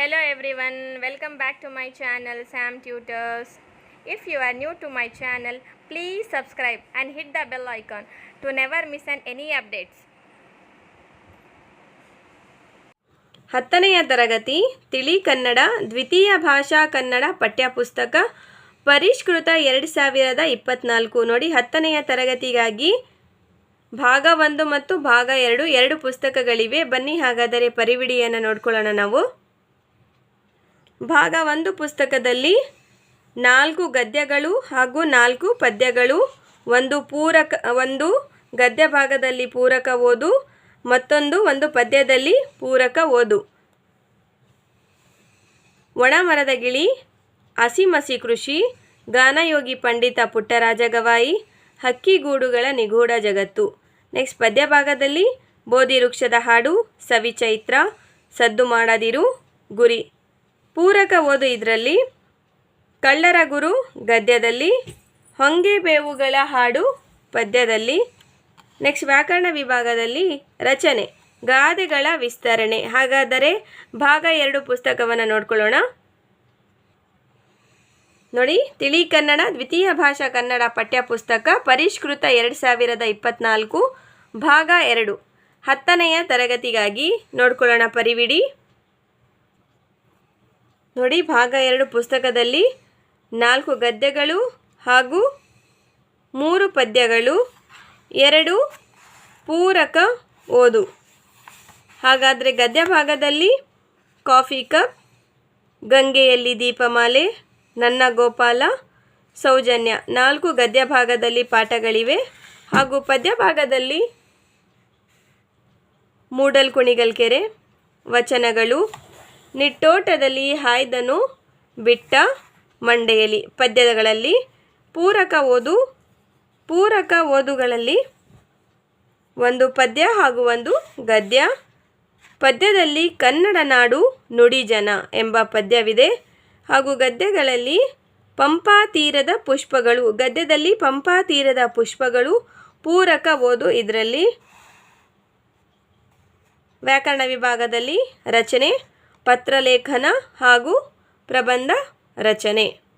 Hello everyone, welcome back to my channel Sam Tutors. If you are new to my channel, please subscribe and hit the bell icon to never miss an any updates. ಹತ್ತನೆಯ ತರಗತಿ ತಿಳಿ ಕನ್ನಡ ದ್ವಿತೀಯ ಭಾಷಾ ಕನ್ನಡ ಪಠ್ಯಪುಸ್ತಕ ಪರಿಷ್ಕೃತ ಎರಡು ಸಾವಿರದ ಇಪ್ಪತ್ನಾಲ್ಕು ನೋಡಿ ಹತ್ತನೆಯ ತರಗತಿಗಾಗಿ ಭಾಗ ಒಂದು ಮತ್ತು ಭಾಗ ಎರಡು ಎರಡು ಪುಸ್ತಕಗಳಿವೆ ಬನ್ನಿ ಹಾಗಾದರೆ ಪರಿವಿಡಿಯನ್ನು ನೋಡ್ಕೊಳ್ಳೋಣ ನಾವು ಭಾಗ ಒಂದು ಪುಸ್ತಕದಲ್ಲಿ ನಾಲ್ಕು ಗದ್ಯಗಳು ಹಾಗೂ ನಾಲ್ಕು ಪದ್ಯಗಳು. ಒಂದು ಪೂರಕ, ಒಂದು ಗದ್ಯ ಭಾಗದಲ್ಲಿ ಪೂರಕ ಓದು, ಮತ್ತೊಂದು ಒಂದು ಪದ್ಯದಲ್ಲಿ ಪೂರಕ ಓದು. ಒಣಮರದ ಗಿಳಿ ಹಸಿಮಸಿ ಕೃಷಿ, ಗಾನಯೋಗಿ ಪಂಡಿತ ಪುಟ್ಟರಾಜ ಗವಾಯಿ ಹಕ್ಕಿಗೂಡುಗಳ ನಿಗೂಢ ಜಗತ್ತು. ನೆಕ್ಸ್ಟ್ ಪದ್ಯ ಭಾಗದಲ್ಲಿ ಬೋಧಿ ವೃಕ್ಷದ ಹಾಡು ಸವಿಚೈತ್ರ ಸದ್ದು ಮಾಡದಿರು, ಗುರಿ. ಪೂರಕ ಓದು ಇದರಲ್ಲಿ ಕಳ್ಳರ ಗುರು ಗದ್ಯದಲ್ಲಿ, ಹೊಂಗೆ ಬೇವುಗಳ ಹಾಡು ಪದ್ಯದಲ್ಲಿ, ನೆಕ್ಸ್ಟ್ ವ್ಯಾಕರಣ ವಿಭಾಗದಲ್ಲಿ ರಚನೆ, ಗಾದೆಗಳ ವಿಸ್ತರಣೆ. ಹಾಗಾದರೆ ಭಾಗ ಎರಡು ಪುಸ್ತಕವನ್ನು ನೋಡ್ಕೊಳ್ಳೋಣ. ನೋಡಿ, ತಿಳಿ ಕನ್ನಡ, ದ್ವಿತೀಯ ಭಾಷಾ ಕನ್ನಡ ಪಠ್ಯಪುಸ್ತಕ ಪರಿಷ್ಕೃತ ಎರಡು ಸಾವಿರದ ಇಪ್ಪತ್ನಾಲ್ಕು, ಭಾಗ ಎರಡು. ಹತ್ತನೆಯ ತರಗತಿಗಾಗಿ ನೋಡ್ಕೊಳ್ಳೋಣ, ಪರಿವಿಡಿ. ನೋಡಿ, ಭಾಗ ಎರಡು ಪುಸ್ತಕದಲ್ಲಿ ನಾಲ್ಕು ಗದ್ಯಗಳು ಹಾಗೂ ಮೂರು ಪದ್ಯಗಳು, ಎರಡು ಪೂರಕ ಓದು. ಹಾಗಾದರೆ ಗದ್ಯ ಭಾಗದಲ್ಲಿ ಕಾಫಿ ಕಪ್, ಗಂಗೆಯಲ್ಲಿ ದೀಪಮಾಲೆ, ನನ್ನ ಗೋಪಾಲ, ಸೌಜನ್ಯ ನಾಲ್ಕು ಗದ್ಯ ಭಾಗದಲ್ಲಿ ಪಾಠಗಳಿವೆ. ಹಾಗೂ ಪದ್ಯ ಭಾಗದಲ್ಲಿ ಮೂಡಲ್ ಕುಣಿಗಲ್ ಕೆರೆ ವಚನಗಳು ನಿಟ್ಟೋಟದಲ್ಲಿ ಹಾಯ್ದನು ಬಿಟ್ಟ ಮಂಡೆಯಲಿ ಪದ್ಯಗಳಲ್ಲಿ ಪೂರಕ ಓದು, ಪೂರಕ ಓದುಗಳಲ್ಲಿ ಒಂದು ಪದ್ಯ ಹಾಗೂ ಒಂದು ಗದ್ಯ. ಪದ್ಯದಲ್ಲಿ ಕನ್ನಡ ನಾಡು ನುಡಿ ಜನ ಎಂಬ ಪದ್ಯವಿದೆ. ಹಾಗೂ ಗದ್ಯಗಳಲ್ಲಿ ಪಂಪಾ ತೀರದ ಪುಷ್ಪಗಳು, ಗದ್ಯದಲ್ಲಿ ಪಂಪಾ ತೀರದ ಪುಷ್ಪಗಳು ಪೂರಕ ಓದು ಇದರಲ್ಲಿ. ವ್ಯಾಕರಣ ವಿಭಾಗದಲ್ಲಿ ರಚನೆ. ಪತ್ರಲೇಖನ ಹಾಗೂ ಪ್ರಬಂಧ ರಚನೆ.